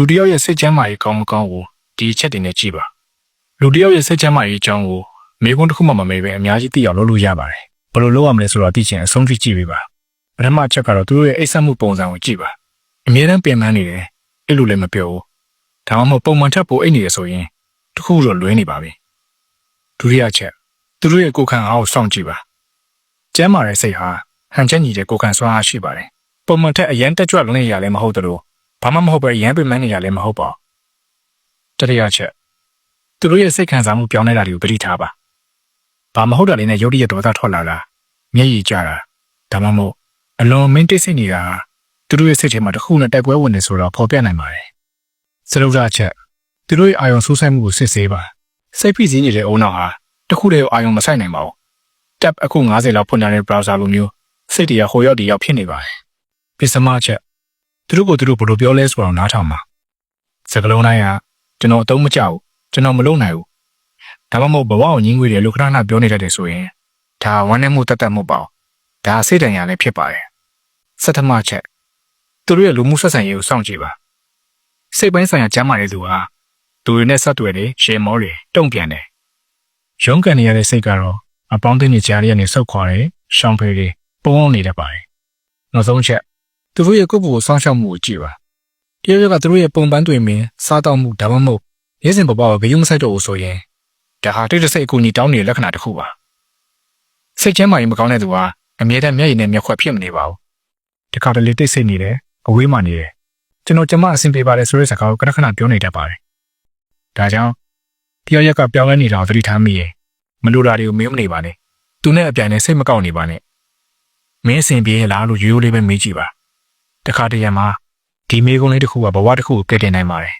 လူတစ်ယောက်ရဲ့စိတ်ချမ်းသာရေးကောင်းမကောင်းကိုဒီအချက်တွေနဲ့ကြည့်ပါလူတစ်ယောက်ရဲ့စိတ်ချမ်းသာရေးအကြောင်းကိုမိကုန်းတစ်ခုမှမမေးပဲအများကြီးသိအောင်လုပ်လို့ရပါတယ်ဘယ်လိုလုပ်ရမလဲဆိုတော့သိချင်အဆုံးထိကြည့်ပေးပါပထမအချက်ကတော့သူတို့ရဲ့အိတ်ဆက်မှုပုံစံကိုကြည့်ပါအမြဲတမ်းပြင်ပန်းနေတယ်အဲ့လိုလည်းမပြောဘူးဒါမှမဟုတ်ပုံမှန်ထက်ပိုအိတ်နေရဆိုရင်တစ်ခုတော့လွဲနေပါပြီဒုတိယချက်သူတို့ရဲ့ကိုယ်ခံအားကိုစောင့်ကြည့်ပါကျမ်းမာတဲ့စိတ်ဟာဟန်ချက်ညီတဲ့ကိုယ်ခံစွမ်းအားရှိပါတယ်ပုံမှန်ထက်အရန်တက်ကြွလွန်နေရလည်းမဟုတ်သလို ဘာမှမဟုတ်ပဲရမ်းပင်ပန်းနေရလည်းမဟုတ်ပါဘူးတတိယချက်သူတို့ရဲ့စိတ်ခံစားမှုပြောင်းလဲတာတွေကိုပဋိထားပါဘာမဟုတ်တာလေးနဲ့ရုပ်ရည်ဒေါသထွက်လာတာမျက်ရည်ကျတာဒါမှမဟုတ်အလွန်မင်းတိတ်ဆိတ်နေတာသူတို့ရဲ့စိတ်ထဲမှာတစ်ခုနဲ့တိုက်ပွဲဝင်နေဆိုတော့ပေါ်ပြနိုင်ပါတယ်စရုပ်ဓာတ်ချက်သူတို့ရဲ့အာယုံဆိုးဆိုင်မှုကိုစစ်ဆေးပါစိတ်ဖိစီးနေတဲ့အုံနောက်ဟာတစ်ခုတည်းကိုအာယုံမဆိုင်နိုင်ပါဘူး tab အခု90လောက်ဖွင့်ထားတဲ့ browser လိုမျိုးစိတ်တွေကဟိုရောက်ဒီရောက်ဖြစ်နေပါတယ်ပစ္စမချက် သူတို့ကိုသူတို့ဘယ်လိုပြောလဲဆိုတော့နားထောင်ပါစကလုံးတိုင်းကကျွန်တော်အတုံးမကြောက်ကျွန်တော်မလုပ်နိုင်ဘူးဒါမှမဟုတ်ဘဝကိုညင်းငွေတယ်လို့ခဏခဏပြောနေတတ်တယ်ဆိုရင်ဒါဝမ်းနည်းမှုတတ်တတ်မှုပေါ့ဒါစိတ်တန်ရာလည်းဖြစ်ပါတယ်စက်ထမချက်သူတို့ရဲ့လူမှုဆက်ဆံရေးကိုစောင့်ကြည့်ပါစိတ်ပိုင်းဆိုင်ရာကျမ်းမာတဲ့သူဟာသူတွေနဲ့ဆက်တွေ့တယ်ရှယ်မောတွေတုံ့ပြန်တယ်ရုန်းကန်နေရတဲ့စိတ်ကတော့အပေါင်းအသင်းတွေကြားရနေဆုတ်ခွာတယ်ရှောင်ဖေးတွေပုံအောင်နေတတ်ပါတယ်နောက်ဆုံးချက် သူတို့ရဲ့ကိုယ့်ဘဝကိုစောင့်ရှောက်မှုကိုကြည့်ပါတယောက်ယောက်ကသူတို့ရဲ့ပုံပန်းတွေ့မြင်စားတော့မှုဒါမှမဟုတ်ရဲစင်ဘဘကိုဂယုမဆိုင်တော့ဘူးဆိုရင်ဒါဟာတိတ်တဆိတ်အကူအညီတောင်းနေတဲ့လက္ခဏာတစ်ခုပါစိတ်ချမ်းသာရင်မကောင်းတဲ့သူဟာအမြဲတမ်းမျက်ရည်နဲ့မျက်ခွက်ဖြစ်မနေပါဘူးဒီခါတလေတိတ်ဆိတ်နေတယ်အဝေးမှနေတယ်ကျွန်တော်ကျမအဆင်ပြေပါတယ်ဆိုတဲ့စကားကိုခဏခဏပြောနေတတ်ပါတယ်ဒါကြောင့်တယောက်ယောက်ကပြောင်းလဲနေတာကိုသတိထားမိရင်မလိုတာတွေကိုမင်းမနေပါနဲ့သူနဲ့အပြိုင်နဲ့စိတ်မကောက်နေပါနဲ့မင်းအဆင်ပြေရဲ့လားလို့ရိုးရိုးလေးပဲမေးကြည့်ပါ တခါတရံမှာဒီမေးခွန်းလေးတစ်ခုကဘဝတစ်ခုကိုကယ်တင်နိုင်ပါတယ်